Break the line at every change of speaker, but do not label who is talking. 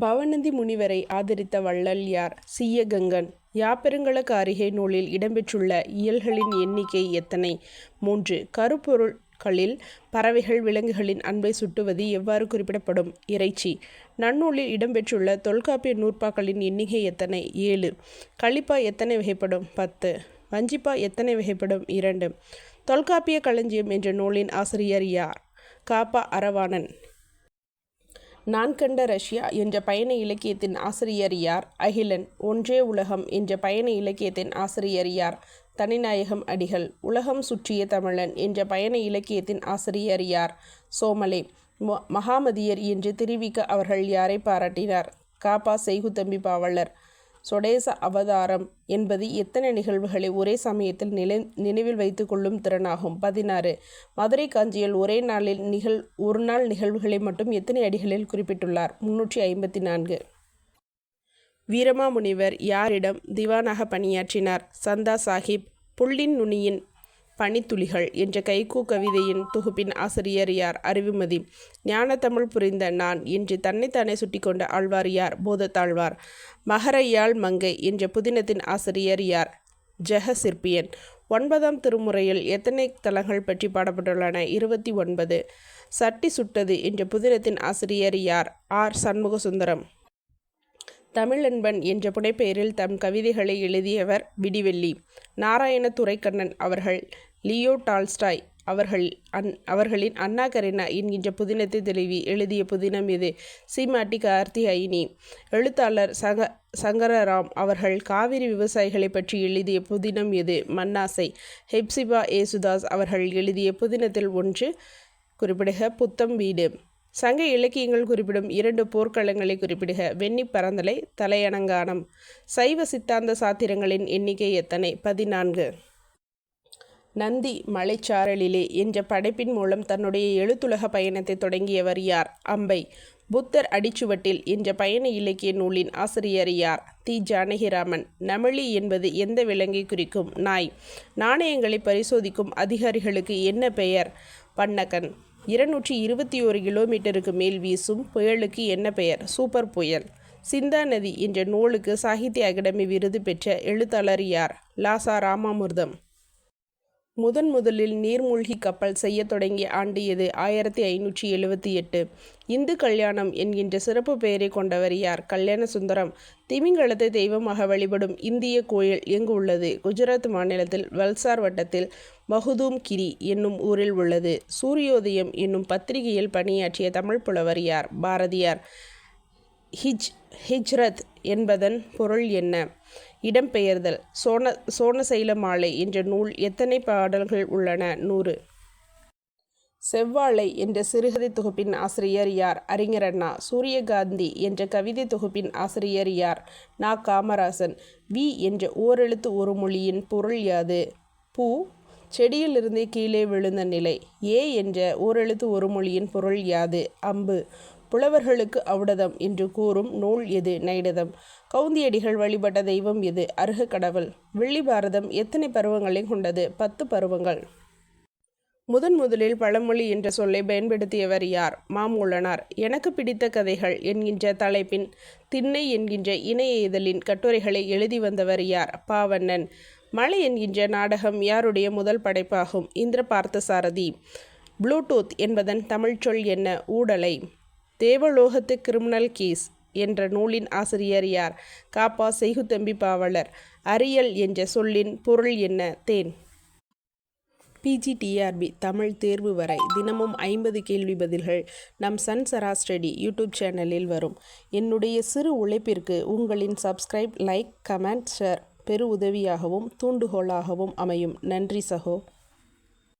பவநந்தி முனிவரை ஆதரித்த வள்ளல் யார்? சீயகங்கன். யாப்பருங்கல காரிகை நூலில் இடம்பெற்றுள்ள இயல்களின் எண்ணிக்கை எத்தனை? மூன்று. கருப்பொருட்களில் பறவைகள் விலங்குகளின் அன்பை சுட்டுவது எவ்வாறு குறிப்பிடப்படும்? இறைச்சி. நன்னூலில் இடம்பெற்றுள்ள தொல்காப்பிய நூற்பாக்களின் எண்ணிக்கை எத்தனை? ஏழு. களிப்பா எத்தனை வகைப்படும்? பத்து. வஞ்சிப்பா எத்தனை வகைப்படும்? இரண்டு. தொல்காப்பிய களஞ்சியம் என்ற நூலின் ஆசிரியர் யார்? காப்பா அரவாணன் நான் கண்ட ரஷ்யா என்ற பயண இலக்கியத்தின் ஆசிரியர் யார்? அகிலன். ஒன்றே உலகம் என்ற பயண இலக்கியத்தின் ஆசிரியர் யார்? தனிநாயகம் அடிகள். உலகம் சுற்றிய தமிழன் என்ற பயண இலக்கியத்தின் ஆசிரியர் யார்? சோமலே. ம- மகாமதியர் என்று தெரிவிக்க அவர்கள் யாரை பாராட்டினார்? காப்பா செய்குத்தம்பி பாவலர். சொடேச அவதாரம் என்பது எத்தனை நிகழ்வுகளை ஒரே சமயத்தில் நிலை நினைவில் வைத்து கொள்ளும் திறனாகும்? பதினாறு. மதுரை காஞ்சியில் ஒரே நாளில் நிகழ் ஒரு நாள் நிகழ்வுகளை மட்டும் எத்தனை அடிகளில் குறிப்பிட்டுள்ளார்? முன்னூற்றி ஐம்பத்தி நான்கு வீரமாமுனிவர் யாரிடம் திவானாக பணியாற்றினார்? சந்தா சாஹிப் புள்ளின் நுனியின் பனித்துளிகள் என்ற கைகூ கவிதையின் தொகுப்பின் ஆசிரியர் யார் அறிவுமதி. ஞானத்தமிழ் புரிந்த நான் என்று தன்னைத்தானே சுட்டிக்கொண்ட ஆழ்வார் யார்? போதத்தாழ்வார். மகரையாள் மங்கை என்ற புதினத்தின் ஆசிரியர் யார்? ஜெக சிற்பியன் ஒன்பதாம் திருமுறையில் எத்தனை தலங்கள் பற்றி பாடப்பட்டுள்ளன? இருபத்தி ஒன்பது. சட்டி சுட்டது என்ற புதினத்தின் ஆசிரியர் யார்? ஆர். சண்முக சுந்தரம் தமிழன்பன் என்ற புனைப்பெயரில் தம் கவிதைகளை எழுதியவர் விடிவெள்ளி. நாராயண துரைக்கண்ணன் அவர்கள். லியோ டால்ஸ்டாய் அவர்கள் அன் அவர்களின் அண்ணா கரீனா என்கின்ற புதினத்தை தெளிவி எழுதிய புதினம் இது. சீமாட்டி கார்த்திகாயினி. எழுத்தாளர் சங்க சங்கரராம் அவர்கள் காவிரி விவசாயிகளை பற்றி எழுதிய புதினம் இது. மன்னாசை. ஹெப்சிபா ஏசுதாஸ் அவர்கள் எழுதிய புதினத்தில் ஒன்று குறிப்பிடுக புத்தம் வீடு. சங்க இலக்கியங்கள் குறிப்பிடும் இரண்டு போர்க்களங்களை குறிப்பிடுக வெண்ணி பரந்தலை தலையணங்கானம் சைவ சித்தாந்த சாத்திரங்களின் எண்ணிக்கை எத்தனை? பதினான்கு. நந்தி மலைச்சாரலிலே என்ற படைப்பின் மூலம் தன்னுடைய எழுத்துலக பயணத்தை தொடங்கியவர் யார்? அம்பை. புத்தர் அடிச்சுவட்டில் என்ற பயண இலக்கிய நூலின் ஆசிரியர் யார்? தி. ஜானகிராமன். நமிழி என்பது எந்த விலங்கை குறிக்கும்? நாய். நாணயங்களை பரிசோதிக்கும் அதிகாரிகளுக்கு என்ன பெயர்? பன்னகன் இருநூற்றி இருபத்தி ஒரு கிலோமீட்டருக்கு மேல் வீசும் புயலுக்கு என்ன பெயர்? சூப்பர் புயல். சிந்தா நதி என்ற நூலுக்கு சாகித்ய அகாடமி விருது பெற்ற எழுத்தாளர் யார்? லாசா ராமாமிர்தம். முதன் முதலில் நீர்மூழ்கி கப்பல் செய்யத் தொடங்கிய ஆண்டு எது ஆயிரத்தி ஐநூற்றி எழுபத்தி எட்டு. இந்து கல்யாணம் என்கின்ற சிறப்பு பெயரை கொண்டவர் யார்? கல்யாண சுந்தரம். திமிங்கலத்தை தெய்வமாக வழிபடும் இந்திய கோயில் எங்கு உள்ளது? குஜராத் மாநிலத்தில் வல்சார் வட்டத்தில் மகுதூம் கிரி என்னும் ஊரில் உள்ளது. சூரியோதயம் என்னும் பத்திரிகையில் பணியாற்றிய தமிழ் புலவர் யார்? பாரதியார். ஹிஜ் ஹிஜ்ரத் என்பதன் பொருள் என்ன? இடம்பெயர்தல். சோன சோனசைல மாலை என்ற நூல் எத்தனை பாடல்கள் உள்ளன? நூறு. செவ்வாழை என்ற சிறுகதை தொகுப்பின் ஆசிரியர் யார்? அறிஞர் அண்ணா. சூரியகாந்தி என்ற கவிதை தொகுப்பின் ஆசிரியர் யார்? நா. காமராசன். வி என்ற ஓரெழுத்து ஒரு மொழியின் பொருள் யாது? பூ செடியிலிருந்து கீழே விழுந்த நிலை. ஏ என்ற ஓரெழுத்து ஒரு மொழியின் பொருள் யாது? அம்பு. புலவர்களுக்கு அவுடதம் என்று கூறும் நூல் எது? நைடதம். கவுந்தியடிகள் வழிபட்ட தெய்வம் எது? அருக கடவுள். வெள்ளி பாரதம் எத்தனை பருவங்களை கொண்டது? பத்து பருவங்கள். முதன் முதலில் பழமொழி என்ற சொல்லை பயன்படுத்தியவர் யார்? மாமூலனார். எனக்கு பிடித்த கதைகள் என்கின்ற தலைப்பின் திண்ணை என்கின்ற இணைய இதழின் கட்டுரைகளை எழுதி வந்தவர் யார்? பாவண்ணன். மலை என்கின்ற நாடகம் யாருடைய முதல் படைப்பாகும்? இந்திர பார்த்தசாரதி ப்ளூடூத் என்பதன் தமிழ்ச்சொல் என்ன? ஊடலை. தேவலோகத்து கிரிமினல் கேஸ் என்ற நூலின் ஆசிரியர் யார்? காப்பா செய்குத்தம்பி பாவலர். அரியல் என்ற சொல்லின் பொருள் என்ன? தேன். பிஜிடிஆர்பி தமிழ் தேர்வு வரை தினமும் ஐம்பது கேள்வி பதில்கள் நம் சன் சராஸ்டடி யூடியூப் சேனலில் வரும். என்னுடைய சிறு உழைப்பிற்கு உங்களின் சப்ஸ்கிரைப் லைக் கமெண்ட் ஷேர் பெரு உதவியாகவும் தூண்டுகோலாகவும் அமையும். நன்றி சகோ.